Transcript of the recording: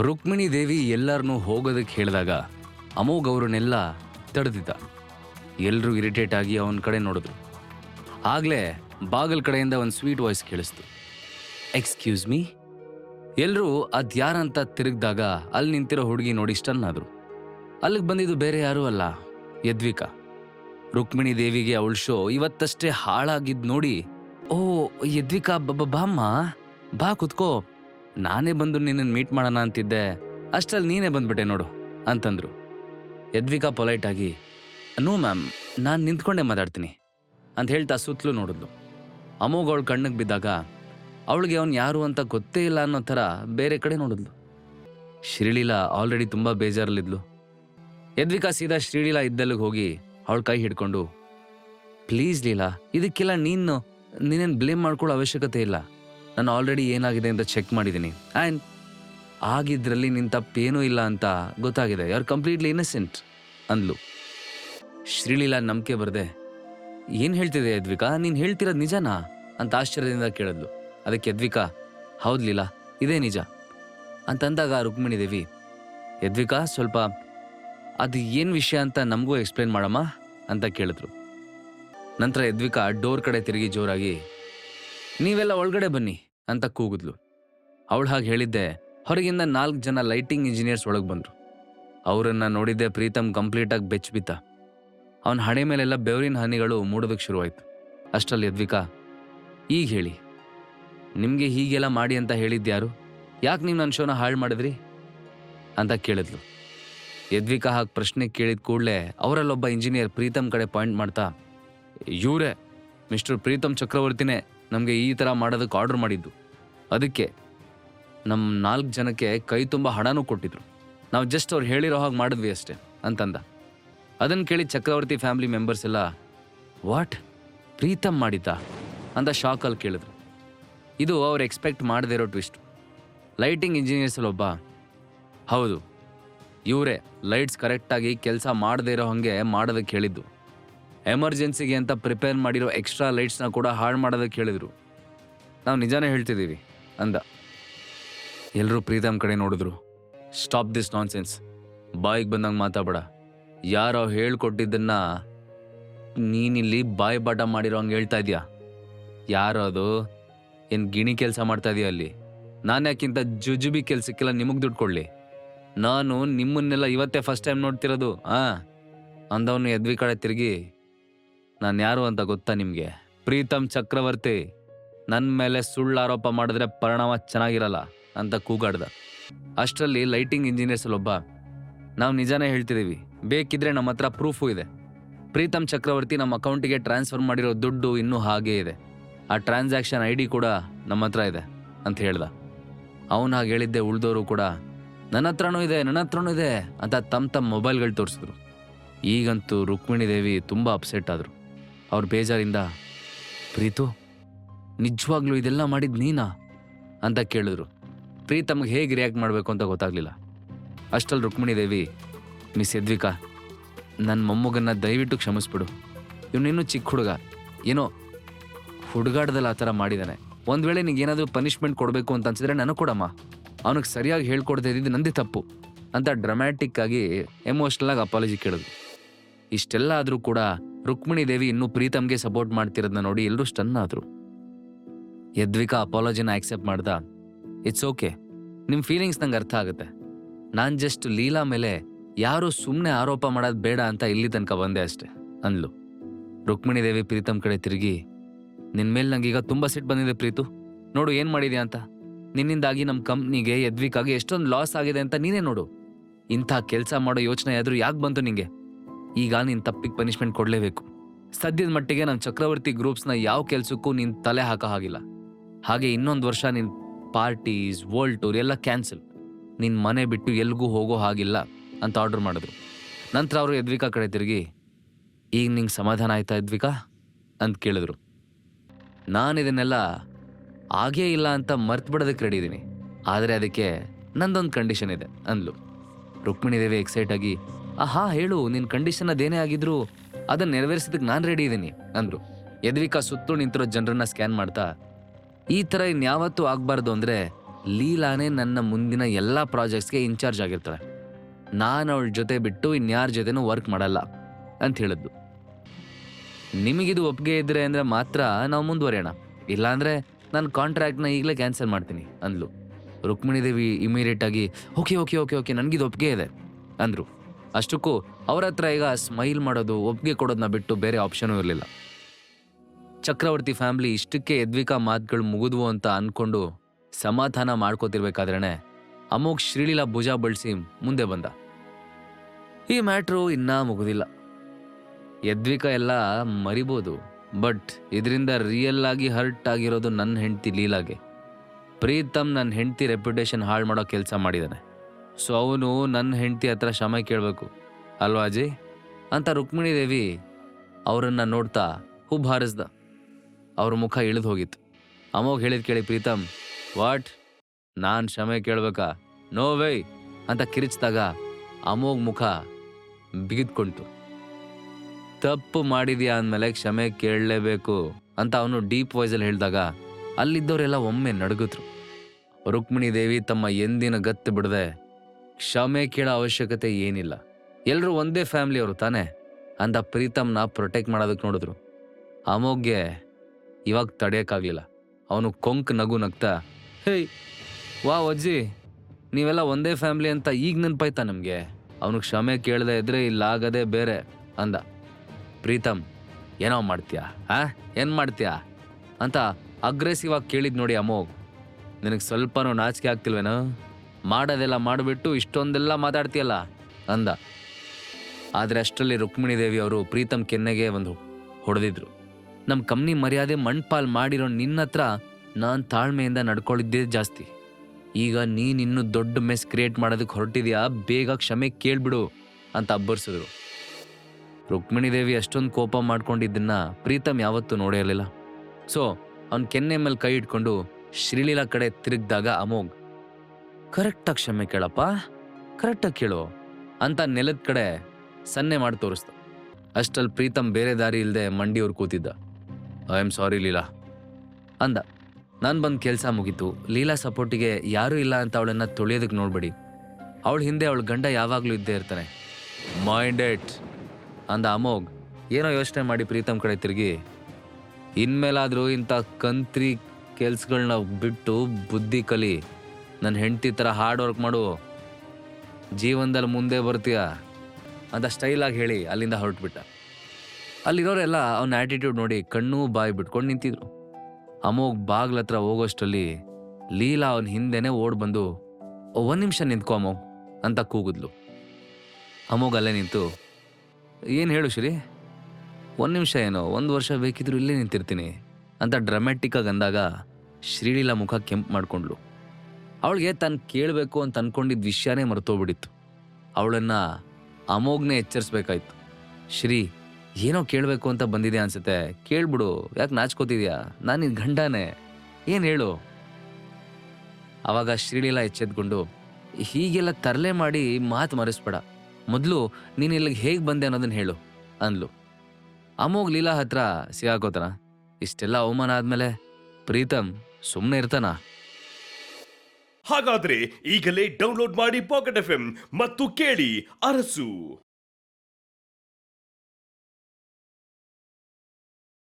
ರುಕ್ಮಿಣಿ ದೇವಿ ಎಲ್ಲರನ್ನೂ ಹೋಗೋದಕ್ಕೆ ಹೇಳಿದಾಗ ಅಮೋಘ್ ಅವ್ರನ್ನೆಲ್ಲ ತಡೆದಿದ್ದ. ಎಲ್ಲರೂ ಇರಿಟೇಟ್ ಆಗಿ ಅವನ ಕಡೆ ನೋಡಿದ್ರು. ಆಗಲೇ ಬಾಗಲ್ ಕಡೆಯಿಂದ ಒಂದು ಸ್ವೀಟ್ ವಾಯ್ಸ್ ಕೇಳಿಸ್ತು. ಎಕ್ಸ್ಕ್ಯೂಸ್ ಮೀ ಎಲ್ಲರೂ ಅದ್ಯಾರಂತ ತಿರುಗಿದಾಗ ಅಲ್ಲಿ ನಿಂತಿರೋ ಹುಡುಗಿ ನೋಡಿ ಸ್ಟನ್ ಆದ್ರು ಅಲ್ಲಿಗೆ ಬಂದಿದ್ದು ಬೇರೆ ಯಾರೂ ಅಲ್ಲ, ಯದ್ವಿಕಾ. ರುಕ್ಮಿಣಿ ದೇವಿಗೆ ಅವಳ ಶೋ ಇವತ್ತಷ್ಟೇ ಹಾಳಾಗಿದ್ದು ನೋಡಿ, ಓ, ಯದ್ವಿಕಾ ಬಾಮ್ಮ, ಬಾ ಕುತ್ಕೋ ನಾನೇ ಬಂದು ನಿನ್ನನ್ನು ಮೀಟ್ ಮಾಡೋಣ ಅಂತಿದ್ದೆ, ಅಷ್ಟರಲ್ಲಿ ನೀನೇ ಬಂದ್ಬಿಟ್ಟೆ ನೋಡು, ಅಂತಂದ್ರು. ಯದ್ವಿಕಾ ಪೊಲೈಟ್ ಆಗಿ, ನೋ ಮ್ಯಾಮ್, ನಾನು ನಿಂತ್ಕೊಂಡೇ ಮಾತಾಡ್ತೀನಿ, ಅಂತ ಹೇಳ್ತಾ ಸುತ್ತಲೂ ನೋಡಿದ್ಲು. ಅಮೋಘ ಅವಳು ಕಣ್ಣಿಗೆ ಬಿದ್ದಾಗ, ಅವಳಿಗೆ ಅವನು ಯಾರು ಅಂತ ಗೊತ್ತೇ ಇಲ್ಲ ಅನ್ನೋ ಥರ ಬೇರೆ ಕಡೆ ನೋಡಿದ್ಲು. ಶ್ರೀಲೀಲಾ ಆಲ್ರೆಡಿ ತುಂಬ ಬೇಜಾರಲ್ಲಿದ್ಲು. ಯದ್ವಿಕಾ ಸೀದಾ ಶ್ರೀಲೀಲಾ ಇದ್ದಲ್ಲಿಗೆ ಹೋಗಿ ಅವಳ ಕೈ ಹಿಡ್ಕೊಂಡು ಪ್ಲೀಸ್ ಲೀಲಾ, ಇದಕ್ಕೆಲ್ಲ ನೀನು ನೀನೇನು ಬ್ಲೇಮ್ ಮಾಡ್ಕೊಳ್ಳೋ ಅವಶ್ಯಕತೆ ಇಲ್ಲ. ನಾನು ಆಲ್ರೆಡಿ ಏನಾಗಿದೆ ಅಂತ ಚೆಕ್ ಮಾಡಿದ್ದೀನಿ. ಆ್ಯಂಡ್ ಆಗಿದ್ರಲ್ಲಿ ನಿನ್ನ ತಪ್ಪೇನೂ ಇಲ್ಲ ಅಂತ ಗೊತ್ತಾಗಿದೆ. ಯು ಆರ್ ಕಂಪ್ಲೀಟ್ಲಿ ಇನ್ನಸೆಂಟ್ ಅಂದ್ಲು. ಶ್ರೀಲೀಲಾ ನಂಬಿಕೆ ಬರದೆ, ಏನು ಹೇಳ್ತಿದೆ ಯದ್ವಿಕಾ ನೀನು ಹೇಳ್ತಿರೋದು ನಿಜನಾ? ಅಂತ ಆಶ್ಚರ್ಯದಿಂದ ಕೇಳಿದ್ಲು. ಅದಕ್ಕೆ ಯದ್ವಿಕಾ ಹೌದು ಲೀಲಾ, ಇದೇ ನಿಜ. ಅಂತಂದಾಗ ರುಕ್ಮಿಣಿ ದೇವಿ ಯದ್ವಿಕಾ ಸ್ವಲ್ಪ ಅದು ಏನು ವಿಷಯ ಅಂತ ನಮಗೂ ಎಕ್ಸ್ಪ್ಲೇನ್ ಮಾಡಮ್ಮ? ಅಂತ ಕೇಳಿದ್ರು. ನಂತರ ಯದ್ವಿಕಾ ಡೋರ್ ಕಡೆ ತಿರುಗಿ ಜೋರಾಗಿ, ನೀವೆಲ್ಲ ಒಳಗಡೆ ಬನ್ನಿ. ಅಂತ ಕೂಗಿದ್ಲು. ಅವಳು ಹಾಗೆ ಹೇಳಿದ್ದೆ, ಹೊರಗಿಂದ ನಾಲ್ಕು ಜನ ಲೈಟಿಂಗ್ ಇಂಜಿನಿಯರ್ಸ್ ಒಳಗೆ ಬಂದರು. ಅವರನ್ನು ನೋಡಿದ್ದೆ ಪ್ರೀತಮ್ ಕಂಪ್ಲೀಟಾಗಿ ಬೆಚ್ಚಿಬಿತ್ತ ಅವನ ಹಣೆ ಮೇಲೆಲ್ಲ ಬೆವರಿನ ಹನಿಗಳು ಮೂಡೋದಕ್ಕೆ ಶುರುವಾಯಿತು. ಅಷ್ಟರಲ್ಲಿ, ಯದ್ವಿಕಾ, ಈಗ ಹೇಳಿ. ನಿಮಗೆ ಹೀಗೆಲ್ಲ ಮಾಡಿ ಅಂತ ಹೇಳಿದ್ಯಾರು ಯಾಕೆ ನೀವು ನನ್ನ ಶೋನ ಹಾಳು ಮಾಡಿದ್ರಿ? ಅಂತ ಕೇಳಿದ್ಲು. ಯದ್ವಿಕಾ ಹಾಗೆ ಪ್ರಶ್ನೆ ಕೇಳಿದ ಕೂಡಲೇ ಅವರಲ್ಲೊಬ್ಬ ಇಂಜಿನಿಯರ್ ಪ್ರೀತಮ್ ಕಡೆ ಪಾಯಿಂಟ್ ಮಾಡ್ತಾ, ಇವರೇ, ಮಿಸ್ಟರ್ ಪ್ರೀತಮ್ ಚಕ್ರವರ್ತಿನೇ ನಮಗೆ ಈ ಥರ ಮಾಡೋದಕ್ಕೆ ಆರ್ಡರ್ ಮಾಡಿದ್ದು. ಅದಕ್ಕೆ ನಮ್ಮ ನಾಲ್ಕು ಜನಕ್ಕೆ ಕೈ ತುಂಬ ಹಣನೂ ಕೊಟ್ಟಿದ್ರು. ನಾವು ಜಸ್ಟ್ ಅವ್ರು ಹೇಳಿರೋ ಹಾಗೆ ಮಾಡಿದ್ವಿ ಅಷ್ಟೇ, ಅಂತಂದ. ಅದನ್ನು ಕೇಳಿ ಚಕ್ರವರ್ತಿ ಫ್ಯಾಮಿಲಿ ಮೆಂಬರ್ಸ್ ಎಲ್ಲ, ವಾಟ್? ಪ್ರೀತಮ್ ಮಾಡಿದ್ದಾ? ಅಂತ ಶಾಕಲ್ಲಿ ಕೇಳಿದ್ರು. ಇದು ಅವ್ರು ಎಕ್ಸ್ಪೆಕ್ಟ್ ಮಾಡದೇ ಇರೋ ಟ್ವಿಸ್ಟ್ ಲೈಟಿಂಗ್ ಇಂಜಿನಿಯರ್ಸಲ್ಲಿ ಒಬ್ಬ, ಹೌದು, ಇವರೇ ಲೈಟ್ಸ್ ಕರೆಕ್ಟಾಗಿ ಕೆಲಸ ಮಾಡದೇ ಇರೋ ಹಾಗೆ ಮಾಡೋದಕ್ಕೆ ಹೇಳಿದ್ದು. ಎಮರ್ಜೆನ್ಸಿಗೆ ಅಂತ ಪ್ರಿಪೇರ್ ಮಾಡಿರೋ ಎಕ್ಸ್ಟ್ರಾ ಲೈಟ್ಸ್ನ ಕೂಡ ಹಾಳು ಮಾಡೋದಕ್ಕೆ ಹೇಳಿದರು. ನಾವು ನಿಜಾನೇ ಹೇಳ್ತಿದ್ದೀವಿ. ಅಂದ. ಎಲ್ಲರೂ ಪ್ರೀತಮ್ ಕಡೆ ನೋಡಿದ್ರು. ಸ್ಟಾಪ್ ದಿಸ್ ನಾನ್ಸೆನ್ಸ್ ಬಾಯಿಗೆ ಬಂದಂಗೆ ಮಾತಾಡಬೇಡ. ಯಾರೋ ಹೇಳ್ಕೊಟ್ಟಿದ್ದನ್ನ ನೀನಿಲ್ಲಿ ಬಾಯಿ ಬಾಟ ಮಾಡಿರೋ ಹಂಗೆ ಹೇಳ್ತಾ ಇದೀಯಾ? ಯಾರೋ ಅದು? ಏನು ಗಿಣಿ ಕೆಲಸ ಮಾಡ್ತಾ ಇದೀಯ ಅಲ್ಲಿ? ನಾನು ಯಾಕಿಂತ ಜುಜುಬಿ ಕೆಲಸಕ್ಕೆಲ್ಲ ನಿಮಗೆ ದುಡ್ಡು ಕೊಡಲಿ. ನಾನು ನಿಮ್ಮನ್ನೆಲ್ಲ ಇವತ್ತೇ ಫಸ್ಟ್ ಟೈಮ್ ನೋಡ್ತಿರೋದು ಹಾಂ ಅಂದವನು ಎದ್ವಿ ಕಡೆ ತಿರುಗಿ, ನಾನು ಯಾರು ಅಂತ ಗೊತ್ತಾ ನಿಮಗೆ? ಪ್ರೀತಮ್ ಚಕ್ರವರ್ತಿ. ನನ್ನ ಮೇಲೆ ಸುಳ್ಳು ಆರೋಪ ಮಾಡಿದ್ರೆ ಪರಿಣಾಮ ಚೆನ್ನಾಗಿರಲ್ಲ ಅಂತ ಕೂಗಾಡ್ದ. ಅಷ್ಟರಲ್ಲಿ ಲೈಟಿಂಗ್ ಇಂಜಿನಿಯರ್ಸ್ ಅಲ್ಲೊಬ್ಬ ನಾವು ನಿಜಾನೇ ಹೇಳ್ತಿದ್ದೀವಿ ಬೇಕಿದ್ರೆ ನಮ್ಮ ಹತ್ರ ಪ್ರೂಫು ಇದೆ. ಪ್ರೀತಮ್ ಚಕ್ರವರ್ತಿ ನಮ್ಮ ಅಕೌಂಟಿಗೆ ಟ್ರಾನ್ಸ್ಫರ್ ಮಾಡಿರೋ ದುಡ್ಡು ಇನ್ನೂ ಹಾಗೇ ಇದೆ. ಆ ಟ್ರಾನ್ಸಾಕ್ಷನ್ ಐ ಡಿ ಕೂಡ ನಮ್ಮ ಹತ್ರ ಇದೆ, ಅಂತ ಹೇಳ್ದ. ಅವನು ಹಾಗೆ ಹೇಳಿದ್ದೆ ಉಳ್ದೋರು ಕೂಡ ನನ್ನ ಹತ್ರನೂ ಇದೆ ನನ್ನ ಹತ್ರನೂ ಇದೆ, ಅಂತ ತಮ್ಮ ತಮ್ಮ ಮೊಬೈಲ್ಗಳು ತೋರಿಸಿದ್ರು. ಈಗಂತೂ ರುಕ್ಮಿಣಿ ದೇವಿ ತುಂಬ ಅಪ್ಸೆಟ್ ಆದರು. ಅವ್ರ ಬೇಜಾರಿಂದ, ಪ್ರೀತು ನಿಜವಾಗ್ಲೂ ಇದೆಲ್ಲ ಮಾಡಿದ್ ನೀನಾ? ಅಂತ ಕೇಳಿದ್ರು. ಪ್ರೀತಮ್ಗೆ ಹೇಗೆ ರಿಯಾಕ್ಟ್ ಮಾಡಬೇಕು ಅಂತ ಗೊತ್ತಾಗ್ಲಿಲ್ಲ. ಅಷ್ಟಲ್ಲಿ ರುಕ್ಮಿಣಿ ದೇವಿ ಮಿಸ್ ಯದ್ವಿಕಾ ನನ್ನ ಮೊಮ್ಮಗನ್ನ ದಯವಿಟ್ಟು ಕ್ಷಮಿಸ್ಬಿಡು. ಇವನಿನ್ನೂ ಚಿಕ್ಕ ಹುಡುಗ. ಏನೋ ಹುಡುಗಾಟದಲ್ಲಿ ಆ ಥರ ಮಾಡಿದ್ದಾನೆ ಒಂದು ವೇಳೆ ನಿಂಗೆ ಏನಾದರೂ ಪನಿಷ್ಮೆಂಟ್ ಕೊಡಬೇಕು ಅಂತ ಅನ್ಸಿದ್ರೆ ನನಗೆ ಕೊಡಮ್ಮ. ಅವನಿಗೆ ಸರಿಯಾಗಿ ಹೇಳ್ಕೊಡ್ತಾ ಇದ್ದಿದ್ದು ನಂದೇ ತಪ್ಪು. ಅಂತ ಡ್ರಮ್ಯಾಟಿಕ್ ಆಗಿ ಎಮೋಷ್ನಲ್ ಆಗಿ ಅಪಾಲಜಿ ಕೇಳಿದ್ರು ಇಷ್ಟೆಲ್ಲ ಆದರೂ ಕೂಡ ರುಕ್ಮಿಣಿ ದೇವಿ ಇನ್ನೂ ಪ್ರೀತಮ್ಗೆ ಸಪೋರ್ಟ್ ಮಾಡ್ತಿರೋದನ್ನ ನೋಡಿ ಎಲ್ಲರೂ ಸ್ಟನ್ ಆದರು. ಯದ್ವಿಕಾ ಅಪಾಲಜಿನ ಆಕ್ಸೆಪ್ಟ್ ಮಾಡ್ದ ಇಟ್ಸ್ ಓಕೆ ನಿಮ್ಮ ಫೀಲಿಂಗ್ಸ್ ನಂಗೆ ಅರ್ಥ ಆಗುತ್ತೆ. ನಾನು ಜಸ್ಟ್ ಲೀಲಾ ಮೇಲೆ ಯಾರು ಸುಮ್ಮನೆ ಆರೋಪ ಮಾಡೋದು ಬೇಡ ಅಂತ ಇಲ್ಲಿ ತನಕ ಬಂದೆ ಅಷ್ಟೆ, ಅಂದ್ಲು. ರುಕ್ಮಿಣಿ ದೇವಿ ಪ್ರೀತಮ್ ಕಡೆ ತಿರುಗಿ ನಿನ್ನ ಮೇಲೆ ನಂಗೀಗ ತುಂಬ ಸಿಟ್ಟು ಬಂದಿದೆ ಪ್ರೀತು. ನೋಡು, ಏನು ಮಾಡಿದ್ಯಾ ಅಂತ. ನಿನ್ನಿಂದಾಗಿ ನಮ್ಮ ಕಂಪ್ನಿಗೆ ಯದ್ವಿಕಾಗಿ ಎಷ್ಟೊಂದು ಲಾಸ್ ಆಗಿದೆ ಅಂತ ನೀನೇ ನೋಡು. ಇಂಥ ಕೆಲಸ ಮಾಡೋ ಯೋಚನೆ ಆದರೂ ಯಾಕೆ ಬಂತು ನಿಂಗೆ? ಈಗ ನೀನು ತಪ್ಪಿಗೆ ಪನಿಷ್ಮೆಂಟ್ ಕೊಡಲೇಬೇಕು. ಸದ್ಯದ ಮಟ್ಟಿಗೆ ನಮ್ಮ ಚಕ್ರವರ್ತಿ ಗ್ರೂಪ್ಸ್ನ ಯಾವ ಕೆಲಸಕ್ಕೂ ನೀನು ತಲೆ ಹಾಕೋ ಹಾಗಿಲ್ಲ. ಹಾಗೆ ಇನ್ನೊಂದು ವರ್ಷ ನಿನ್ನ ಪಾರ್ಟೀಸ್ ವರ್ಲ್ಡ್ ಟೂರ್ ಎಲ್ಲ ಕ್ಯಾನ್ಸಲ್ ನಿನ್ನ ಮನೆ ಬಿಟ್ಟು ಎಲ್ಗೂ ಹೋಗೋ ಹಾಗಿಲ್ಲ ಅಂತ ಆರ್ಡರ್ ಮಾಡಿದ್ರು. ನಂತರ ಅವರು ಯದ್ವಿಕಾ ಕಡೆ ತಿರುಗಿ, ಈಗ ನಿಂಗೆ ಸಮಾಧಾನ ಆಯ್ತಾ ಯದ್ವಿಕಾ ಅಂತ ಕೇಳಿದ್ರು. ನಾನು ಇದನ್ನೆಲ್ಲ ಆಗೇ ಇಲ್ಲ ಅಂತ ಮರ್ತು ಬಿಡೋದಕ್ಕೆ ರೆಡಿ ಇದ್ದೀನಿ ಆದರೆ ಅದಕ್ಕೆ ನಂದೊಂದು ಕಂಡೀಷನ್ ಇದೆ ಅಂದ್ಲು. ರುಕ್ಮಿಣಿ ದೇವಿ ಎಕ್ಸೈಟ್ ಆಗಿ, ಆಹಾ, ಹೇಳು ನಿನ್ನ ಕಂಡೀಷನ್ ಅದೇನೇ ಆಗಿದ್ರು ಅದನ್ನ ನೆರವೇರಿಸೋದಕ್ಕೆ ನಾನು ರೆಡಿ ಇದ್ದೀನಿ ಅಂದರು. ಯದ್ವಿಕಾ ಸುತ್ತು ನಿಂತಿರೋ ಜನರನ್ನ ಸ್ಕ್ಯಾನ್ ಮಾಡ್ತಾ ಈ ಥರ ಇನ್ಯಾವತ್ತೂ ಆಗಬಾರ್ದು ಅಂದರೆ ಲೀಲಾನೇ ನನ್ನ ಮುಂದಿನ ಎಲ್ಲ ಪ್ರಾಜೆಕ್ಟ್ಸ್ಗೆ ಇನ್ಚಾರ್ಜ್ ಆಗಿರ್ತಾಳೆ. ನಾನು ಅವಳ ಜೊತೆ ಬಿಟ್ಟು ಇನ್ಯಾರ ಜೊತೆನೂ ವರ್ಕ್ ಮಾಡಲ್ಲ ಅಂತ ಹೇಳಿದ್ಲು. ನಿಮಗಿದು ಒಪ್ಪಿಗೆ ಇದ್ರೆ ಅಂದರೆ ಮಾತ್ರ ನಾವು ಮುಂದುವರಿಯೋಣ. ಇಲ್ಲಾಂದರೆ ನಾನು ಕಾಂಟ್ರಾಕ್ಟ್ನ ಈಗಲೇ ಕ್ಯಾನ್ಸಲ್ ಮಾಡ್ತೀನಿ ಅಂದ್ಲು. ರುಕ್ಮಿಣಿ ದೇವಿ ಇಮಿಡಿಯೇಟ್ ಆಗಿ, ಓಕೆ ಓಕೆ ಓಕೆ ಓಕೆ, ನನಗಿದು ಒಪ್ಪಿಗೆ ಇದೆ ಅಂದರು. ಅಷ್ಟಕ್ಕೂ ಅವ್ರ ಹತ್ರ ಈಗ ಸ್ಮೈಲ್ ಮಾಡೋದು, ಒಪ್ಪಿಗೆ ಕೊಡೋದನ್ನ ಬಿಟ್ಟು ಬೇರೆ ಆಪ್ಷನೂ ಇರಲಿಲ್ಲ. ಚಕ್ರವರ್ತಿ ಫ್ಯಾಮಿಲಿ ಇಷ್ಟಕ್ಕೆ ಯದ್ವಿಕಾ ಮಾತುಗಳು ಮುಗಿದ್ವು ಅಂತ ಅನ್ಕೊಂಡು ಸಮಾಧಾನ ಮಾಡ್ಕೋತಿರ್ಬೇಕಾದ್ರೇ ಅಮೋಕ್ ಶ್ರೀಲೀಲಾ ಭುಜ ಬಳಸಿ ಮುಂದೆ ಬಂದ. ಈ ಮ್ಯಾಟ್ರು ಇನ್ನೂ ಮುಗುದಿಲ್ಲ. ಯದ್ವಿಕಾ ಎಲ್ಲ ಮರಿಬೋದು, ಬಟ್ ಇದರಿಂದ ರಿಯಲ್ ಆಗಿ ಹರ್ಟ್ ಆಗಿರೋದು ನನ್ನ ಹೆಂಡತಿ ಲೀಲಾಗೆ. ಪ್ರೀತಮ್ ನನ್ನ ಹೆಂಡತಿ ರೆಪ್ಯುಟೇಷನ್ ಹಾಳು ಮಾಡೋ ಕೆಲಸ ಮಾಡಿದ್ದಾನೆ ಸೊ ಅವನು ನನ್ನ ಹೆಂಡತಿ ಹತ್ರ ಕ್ಷಮೆ ಕೇಳಬೇಕು, ಅಲ್ವಾ ಅಜಯ್? ಅಂತ ರುಕ್ಮಿಣಿ ದೇವಿ ಅವರನ್ನು ನೋಡ್ತಾ ಹುಬ್ ಹಾರಿಸ್ದ ಅವ್ರ ಮುಖ ಇಳಿದು ಹೋಗಿತ್ತು. ಅಮೋಘ್ ಹೇಳಿದ್ ಕೇಳಿ ಪ್ರೀತಮ್, ವಾಟ್? ನಾನು ಕ್ಷಮೆ ಕೇಳ್ಬೇಕಾ? ನೋ ವೈ ಅಂತ ಕಿರಿಚಿದಾಗ ಅಮೋಘ್ ಮುಖ ಬಿಗಿದ್ಕೊಂತು ತಪ್ಪು ಮಾಡಿದ್ಯಾ ಅಂದಮೇಲೆ ಕ್ಷಮೆ ಕೇಳಲೇಬೇಕು ಅಂತ ಅವನು ಡೀಪ್ ವಾಯ್ಸಲ್ಲಿ ಹೇಳಿದಾಗ ಅಲ್ಲಿದ್ದವರೆಲ್ಲ ಒಮ್ಮೆ ನಡುಗಿದ್ರು. ರುಕ್ಮಿಣಿ ದೇವಿ ತಮ್ಮ ಎಂದಿನ ಗತ್ತು ಬಿಡದೆ ಕ್ಷಮೆ ಕೇಳೋ ಅವಶ್ಯಕತೆ ಏನಿಲ್ಲ. ಎಲ್ಲರೂ ಒಂದೇ ಫ್ಯಾಮಿಲಿಯವರು ತಾನೇ ಅಂತ ಪ್ರೀತಮ್ನ ಪ್ರೊಟೆಕ್ಟ್ ಮಾಡೋದಕ್ಕೆ ನೋಡಿದ್ರು. ಅಮೋಘ್ಗೆ ಇವಾಗ ತಡೆಯೋಕ್ಕಾಗಲಿಲ್ಲ ಅವನು ಕೊಂಕ್ ನಗು ನಗ್ತಾ ಹೇಯ್ ವಾ ಅಜ್ಜಿ, ನೀವೆಲ್ಲ ಒಂದೇ ಫ್ಯಾಮಿಲಿ ಅಂತ ಈಗ ನೆನಪಾಯ್ತಾ ನಮಗೆ? ಅವನು ಕ್ಷಮೆ ಕೇಳದೆ ಇದ್ರೆ ಇಲ್ಲಾಗದೆ ಬೇರೆ, ಅಂದ. ಪ್ರೀತಮ್, ಏನೋ ಮಾಡ್ತೀಯಾ? ಹಾ ಏನು ಮಾಡ್ತೀಯಾ? ಅಂತ ಅಗ್ರೆಸಿವ್ ಆಗಿ ಕೇಳಿದ್ ನೋಡಿ ಅಮೋಘ್ ನಿನಗೆ ಸ್ವಲ್ಪನೂ ನಾಚಿಕೆ ಆಗ್ತಿಲ್ವೇನೋ? ಮಾಡೋದೆಲ್ಲ ಮಾಡಿಬಿಟ್ಟು ಇಷ್ಟೊಂದೆಲ್ಲ ಮಾತಾಡ್ತೀಯಲ್ಲ? ಅಂದ. ಆದರೆ ಅಷ್ಟರಲ್ಲಿ ರುಕ್ಮಿಣಿ ದೇವಿ ಅವರು ಪ್ರೀತಮ್ ಕೆನ್ನೆಗೆ ಒಂದು ಹೊಡೆದಿದ್ರು. ನಮ್ಮ ಕಂಪ್ನಿ ಮರ್ಯಾದೆ ಮಣ್ಪಾಲ್ ಮಾಡಿರೋ ನಿನ್ನ ಹತ್ರ ನಾನು ತಾಳ್ಮೆಯಿಂದ ನಡ್ಕೊಳ್ಳಿದ್ದೇ ಜಾಸ್ತಿ. ಈಗ ನೀನಿನ್ನೂ ದೊಡ್ಡ ಮೆಸ್ ಕ್ರಿಯೇಟ್ ಮಾಡೋದಕ್ಕೆ ಹೊರಟಿದ್ಯಾ? ಬೇಗ ಕ್ಷಮೆ ಕೇಳ್ಬಿಡು ಅಂತ ಅಬ್ಬರಿಸಿದ್ರು. ರುಕ್ಮಿಣಿ ದೇವಿ ಅಷ್ಟೊಂದು ಕೋಪ ಮಾಡ್ಕೊಂಡಿದ್ದನ್ನ ಪ್ರೀತಮ್ ಯಾವತ್ತೂ ನೋಡಿರಲಿಲ್ಲ ಸೊ ಅವ್ನ ಕೆನ್ನೆ ಮೇಲೆ ಕೈ ಇಟ್ಕೊಂಡು ಶ್ರೀಲೀಲಾ ಕಡೆ ತಿರುಗ್ದಾಗ ಅಮೋಘ್ ಕರೆಕ್ಟಾಗಿ ಕ್ಷಮೆ ಕೇಳಪ್ಪ. ಕರೆಕ್ಟಾಗಿ ಕೇಳು ಅಂತ ನೆಲದ ಕಡೆ ಸನ್ನೆ ಮಾಡಿ ತೋರಿಸ್ದ. ಅಷ್ಟಲ್ಲಿ ಪ್ರೀತಮ್ ಬೇರೆ ದಾರಿ ಇಲ್ಲದೆ ಮಂಡಿಯವ್ರು ಕೂತಿದ್ದ. ಐ ಆಮ್ ಸಾರಿ ಲೀಲಾ ಅಂದ. ನಾನು ಬಂದು ಕೆಲಸ ಮುಗೀತು. ಲೀಲಾ ಸಪೋರ್ಟಿಗೆ ಯಾರೂ ಇಲ್ಲ ಅಂತ ಅವಳನ್ನ ತೊಳೆಯೋದಕ್ಕೆ ನೋಡ್ಬೇಡಿ. ಅವಳ ಹಿಂದೆ ಅವಳ ಗಂಡ ಯಾವಾಗಲೂ ಇದ್ದೇ ಇರ್ತಾನೆ. ಮೈಂಡೆಡ್ ಅಂದ ಅಮೋಗ್ ಏನೋ ಯೋಚನೆ ಮಾಡಿ ಪ್ರೀತಮ್ ಕಡೆ ತಿರುಗಿ, ಇನ್ಮೇಲಾದರೂ ಇಂಥ ಕಂತ್ರಿ ಕೆಲ್ಸಗಳನ್ನ ಬಿಟ್ಟು ಬುದ್ಧಿ ಕಲಿ. ನನ್ನ ಹೆಂಡತಿ ಥರ ಹಾರ್ಡ್ ವರ್ಕ್ ಮಾಡು. ಜೀವನದಲ್ಲಿ ಮುಂದೆ ಬರ್ತೀಯ? ಅಂತ ಸ್ಟೈಲಾಗಿ ಹೇಳಿ ಅಲ್ಲಿಂದ ಹೊರಟ್ಬಿಟ್ಟ. ಅಲ್ಲಿರೋರೆಲ್ಲ ಅವನ ಆ್ಯಟಿಟ್ಯೂಡ್ ನೋಡಿ ಕಣ್ಣು ಬಾಯಿ ಬಿಟ್ಕೊಂಡು ನಿಂತಿದ್ರು. ಅಮೋಘ್ ಬಾಗ್ಲ ಹತ್ರ ಹೋಗೋಷ್ಟರಲ್ಲಿ ಲೀಲಾ ಅವನ ಹಿಂದೆನೆ ಓಡ್ ಬಂದು ಒಂದು ನಿಮಿಷ ನಿಂತ್ಕೊ ಅಮೋಘ್ ಅಂತ ಕೂಗಿದ್ಲು. ಅಮೋಘ್ ಅಲ್ಲೇ ನಿಂತು, ಏನು ಹೇಳು ಶ್ರೀ? ಒಂದು ನಿಮಿಷ ಏನೋ, ಒಂದು ವರ್ಷ ಬೇಕಿದ್ರು ಇಲ್ಲೇ ನಿಂತಿರ್ತೀನಿ ಅಂತ ಡ್ರಮ್ಯಾಟಿಕ್ಕಾಗಿ ಅಂದಾಗ ಶ್ರೀಲೀಲಾ ಮುಖ ಕೆಂಪು ಮಾಡ್ಕೊಂಡ್ಲು. ಅವಳಿಗೆ ತಾನು ಕೇಳಬೇಕು ಅಂತ ಅನ್ಕೊಂಡಿದ್ದ ವಿಷಯನೇ ಮರ್ತೋಗ್ಬಿಟ್ಟಿತ್ತು. ಅವಳನ್ನ ಅಮೋಘ್ನೇ ಎಚ್ಚರಿಸ್ಬೇಕಾಯ್ತು. ಶ್ರೀ ಏನೋ ಕೇಳಬೇಕು ಅಂತ ಬಂದಿದೆ ಅನ್ಸುತ್ತೆ. ಕೇಳ್ಬಿಡು, ಯಾಕೆ ನಾಚ್ಕೋತಿದ್ಯಾ? ನಾನು ನಿನ್ನ ಗಂಡನೇ. ಏನು ಹೇಳು? ಆವಾಗ ಶ್ರೀಲೀಲಾ ಎಚ್ಚೆದ್ಕೊಂಡು ಹೀಗೆಲ್ಲ ತರಲೆ ಮಾಡಿ ಮಾತು ಮರೆಸ್ಬೇಡ. ಮೊದಲು ನೀನು ಇಲ್ಲಿಗೆ ಹೇಗೆ ಬಂದೆ ಅನ್ನೋದನ್ನ ಹೇಳು, ಅಂದ್ಲು. ಅಮೋಗ್ ಲೀಲಾ ಹತ್ರ ಸಿಗಾಕೋತಾನ? ಇಷ್ಟೆಲ್ಲ ಅವಮಾನ ಆದ್ಮೇಲೆ ಪ್ರೀತಮ್ ಸುಮ್ಮನೆ ಇರ್ತಾನ? ಹಾಗಾದ್ರೆ ಈಗಲೇ ಡೌನ್ಲೋಡ್ ಮಾಡಿ ಪಾಕೆಟ್ ಎಫ್ ಮತ್ತು ಕೇಳಿ ಅರಸು.